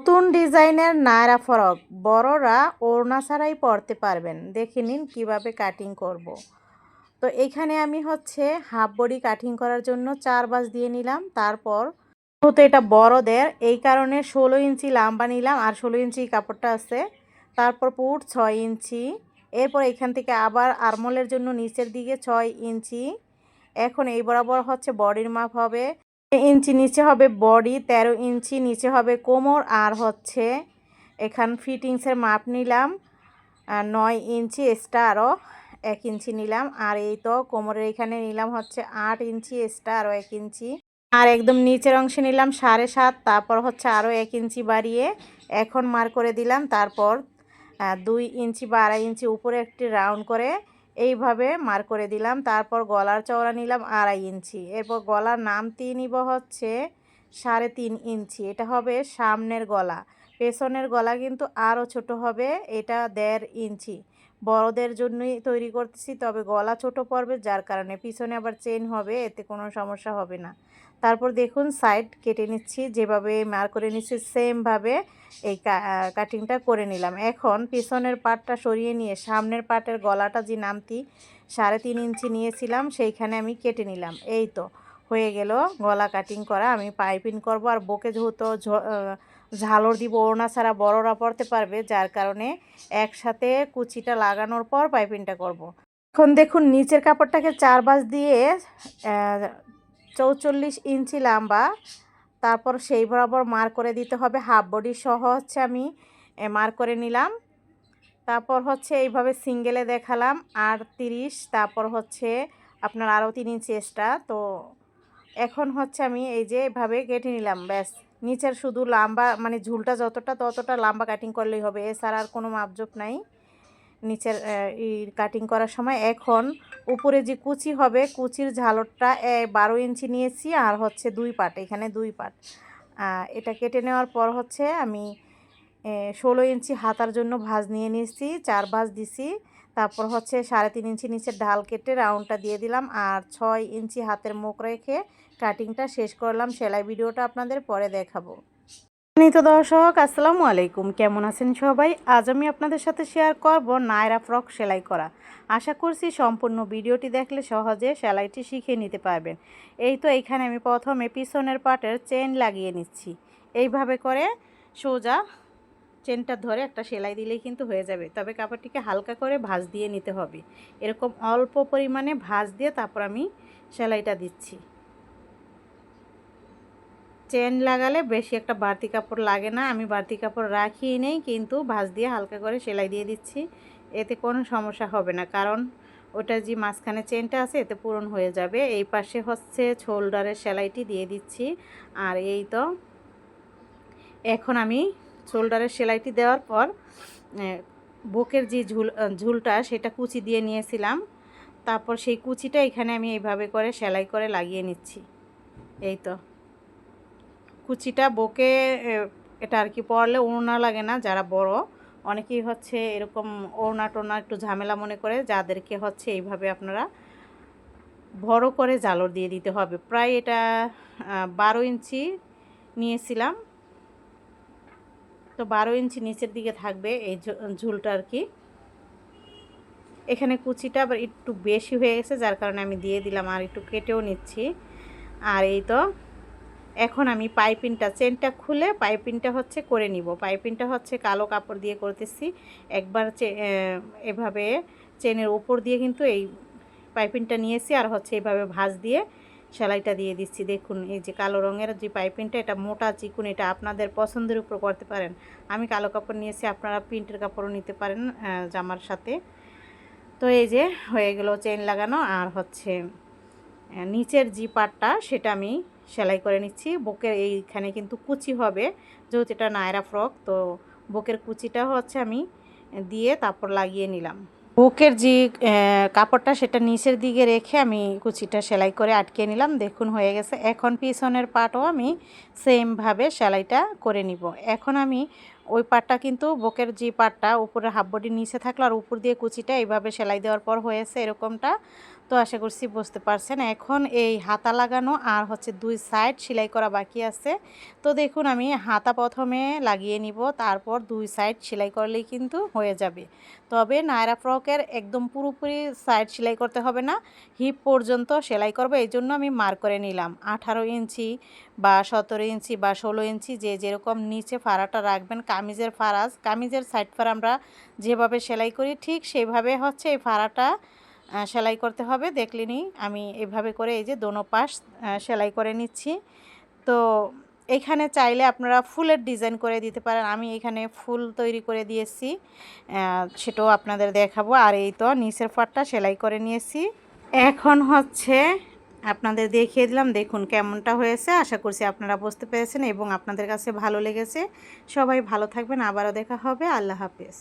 নতুন ডিজাইনের নায়রা ফরক। বড়রা ওড়না ছাড়াই পরতে পারবেন। দেখে নিন কীভাবে কাটিং করব। তো এখানে আমি হচ্ছে হাফ বডি কাটিং করার জন্য চার বাস দিয়ে নিলাম। তারপর যেহেতু এটা বড়দের, এই কারণে ষোলো ইঞ্চি লাম্বা নিলাম আর ষোলো ইঞ্চি কাপড়টা আছে। তারপর পুট ছয় ইঞ্চি। এরপর এখান থেকে আবার আরমোলের জন্য নিচের দিকে ছয় ইঞ্চি। এখন এই বরাবর হচ্ছে বডির মাপ হবে। ইঞ্চি নিচে হবে বডি, তেরো ইঞ্চি নিচে হবে কোমর, আর হচ্ছে এখান ফিটিংসের মাপ নিলাম নয় ইঞ্চি এক্সট্রা আরও এক ইঞ্চি নিলাম, আর এই তো কোমরের এখানে নিলাম হচ্ছে আট ইঞ্চি এক্সট্রা আরও এক ইঞ্চি। আর একদম নিচের অংশে নিলাম সাড়ে সাত, তারপর হচ্ছে আরও এক ইঞ্চি বাড়িয়ে এখন মার করে দিলাম, তারপর দুই ইঞ্চি বা আড়াই ইঞ্চি উপরে একটি রাউন্ড করে এইভাবে মার করে দিলাম। তারপর গলার চওড়া নিলাম আড়াই ইঞ্চি। এরপর গলার নামটি নিব হচ্ছে সাড়ে তিন ইঞ্চি। এটা হবে সামনের গলা। পেছনের গলা কিন্তু আরও ছোট হবে। এটা দেড় ইঞ্চি। বড়দের জন্যই তৈরি করতেছি, তবে গলা ছোট পড়বে যার কারণে। পিছনে আবার চেন হবে, এতে কোনো সমস্যা হবে না। তারপর দেখুন সাইড কেটে নিচ্ছি, যেভাবে মার করে নিচ্ছি সেমভাবে এই কাটিংটা করে নিলাম। এখন পিছনের পাটটা সরিয়ে নিয়ে, সামনের পাটের গলাটা যে নামতি, সাড়ে তিন ইঞ্চি নিয়েছিলাম, সেইখানে আমি কেটে নিলাম। এই তো, হয়ে গেল গলা কাটিং করা। আমি পাইপিং করব আর বকে যেহেতু ঝালর দিব, ওড়না ছাড়া বড়রা পড়তে পারবে, যার কারণে একসাথে কুচিটা লাগানোর পর পাইপিংটা করব। এখন দেখুন, নিচের কাপড়টাকে চার বাস দিয়ে চৌচল্লিশ ইঞ্চি লম্বা। তারপর সেই বরাবর মার করে দিতে হবে। হাফ বডি সহ হচ্ছে আমি মার করে নিলাম। তারপর হচ্ছে এইভাবে সিঙ্গেলে দেখালাম। আর তিরিশ, তারপর হচ্ছে আপনার আরও তিন ইঞ্চি এক্সট্রা। তো এখন হচ্ছে আমি এই যে এভাবে কেটে নিলাম, ব্যাস। নিচের শুধু লম্বা মানে ঝুলটা যতটা ততটা লম্বা কাটিং করলেই হবে। এছাড়া আর কোনো মাপজোপ নাই। নিচের কাটিং করার সময়। এখন উপরে যে কুচি হবে, কুচির ঝালরটা বারো ইঞ্চি নিয়েছি আর হচ্ছে দুই পাট, এখানে দুই পাট। এটা কেটে নেওয়ার পর হচ্ছে আমি ষোলো ইঞ্চি হাতার জন্য ভাঁজ নিয়ে নিয়েছি, চার ভাঁজ দিছি। তারপর হচ্ছে সাড়ে তিন ইঞ্চি নিচের ঢাল কেটে রাউন্ডটা দিয়ে দিলাম আর ছয় ইঞ্চি হাতের মুখ রেখে কাটিংটা শেষ করলাম। সেলাই ভিডিওটা আপনাদের পরে দেখাবো। তো দর্শক, আসসালামু আলাইকুম। কেমন আছেন সবাই? আজ আমি আপনাদের সাথে শেয়ার করব নায়রা ফ্রক সেলাই করা। আশা করছি সম্পূর্ণ ভিডিওটি দেখলে সহজে সেলাইটি শিখে নিতে পারবেন। এই তো এইখানে আমি প্রথমে পিছনের পাটের চেন লাগিয়ে নিচ্ছি। এইভাবে করে সোজা চেনটা ধরে একটা সেলাই দিলেই কিন্তু হয়ে যাবে। তবে কাপড়টিকে হালকা করে ভাঁজ দিয়ে নিতে হবে। এরকম অল্প পরিমাণে ভাঁজ দিয়ে তারপর আমি সেলাইটা দিচ্ছি। চেন লাগালে বেশি একটা বাড়তি কাপড় লাগে না। আমি বাড়তি কাপড় রাখিই নেই, কিন্তু ভাঁজ দিয়ে হালকা করে সেলাই দিয়ে দিচ্ছি। এতে কোনো সমস্যা হবে না, কারণ ওটা যে মাঝখানে চেনটা আছে, এতে পূরণ হয়ে যাবে। এই পাশে হচ্ছে শোল্ডারের সেলাইটি দিয়ে দিচ্ছি। আর এই তো, এখন আমি শোল্ডারের সেলাইটি দেওয়ার পর বুকের যে ঝুল ঝুলটা, সেটা কুচি দিয়ে নিয়েছিলাম। তারপর সেই কুচিটা এখানে আমি এইভাবে করে সেলাই করে লাগিয়ে নিচ্ছি। এই তো। কুচিটা বকে এটা আর কি পরলে ওড়না লাগে না, যারা বড়। অনেকেই হচ্ছে এরকম ওড়না টোনা একটু ঝামেলা মনে করে, যাদেরকে হচ্ছে এইভাবে আপনারা বড় করে জালর দিয়ে দিতে হবে। প্রায় এটা বারো ইঞ্চি নিয়েছিলাম। তো বারো ইঞ্চি নিচের দিকে থাকবে এই ঝুলটা আর কি। এখানে কুচিটা আবার একটু বেশি হয়ে গেছে, যার কারণে আমি দিয়ে দিলাম আর একটু কেটেও নিচ্ছি। আর এই তো এখন আমি পাইপিংটা চেনটা খুলে পাইপিংটা হচ্ছে করে নিব। পাইপিংটা হচ্ছে কালো কাপড় দিয়ে করতেছি। একবার এভাবে চেনের ওপর দিয়ে কিন্তু এই পাইপিংটা নিয়েছি আর হচ্ছে এইভাবে ভাঁজ দিয়ে সেলাইটা দিয়ে দিচ্ছি। দেখুন, এই যে কালো রঙের যে পাইপিংটা এটা মোটা চিকুন, এটা আপনাদের পছন্দের উপর করতে পারেন। আমি কালো কাপড় নিয়েছি, আপনারা প্রিন্টের কাপড়ও নিতে পারেন জামার সাথে। তো এই যে হয়ে গেল চেন লাগানো আর হচ্ছে নিচের যে পাটটা সেটা আমি সেলাই করে নিচ্ছি। বুকের এইখানে কিন্তু কুচি হবে, যেহেতু এটা নায়রা ফ্রক, তো বুকের কুচিটা হচ্ছে আমি দিয়ে তারপর লাগিয়ে নিলাম। বুকের যে কাপড়টা সেটা নিচের দিকে রেখে আমি কুচিটা সেলাই করে আটকে নিলাম। দেখুন হয়ে গেছে। এখন পিছনের পাটও আমি সেমভাবে সেলাইটা করে নিব। এখন আমি ওই পাটটা কিন্তু বুকের যে পাটটা, উপরে হাফ বডি নিচে থাকল আর উপর দিয়ে কুচিটা এইভাবে সেলাই দেওয়ার পর হয়েছে এরকমটা। তো আশা করছি বুঝতে পারছেন। এখন এই হাতা লাগানো আর হচ্ছে দুই সাইড সেলাই করা বাকি আছে। তো দেখুন, আমি হাতা প্রথমে লাগিয়ে নিব, তারপর দুই সাইড সেলাই করলেই কিন্তু হয়ে যাবে। তবে নায়রা ফ্রকের একদম পুরোপুরি সাইড সেলাই করতে হবে না। হিপ পর্যন্ত সেলাই করব, এই জন্য আমি মার করে নিলাম। আঠারো ইঞ্চি বা সতেরো ইঞ্চি বা ষোলো ইঞ্চি যে যেরকম নিচে ফাড়াটা রাখবেন, কামিজের ফারাজ, কামিজের সাইড ফাড়া আমরা যেভাবে সেলাই করি, ঠিক সেইভাবে হচ্ছে এই ফাড়াটা সেলাই করতে হবে দেখলিনি আমি এভাবে করে এই যে দোনো পাশ সেলাই করে নিচ্ছি। তো এখানে চাইলে আপনারা ফুলের ডিজাইন করে দিতে পারেন। আমি এখানে ফুল তৈরি করে দিয়েছি। সেটাও আপনাদের দেখাবো। আর এই তো নিচের পাটটা সেলাই করে নিয়েছি। এখন হচ্ছে আপনাদের দেখিয়ে দিলাম। দেখুন কেমনটা হয়েছে। আশা করছি আপনারা বুঝতে পেরেছেন এবং আপনাদের কাছে ভালো লেগেছে। সবাই ভালো থাকবেন। আবারও দেখা হবে। আল্লাহ হাফেজ।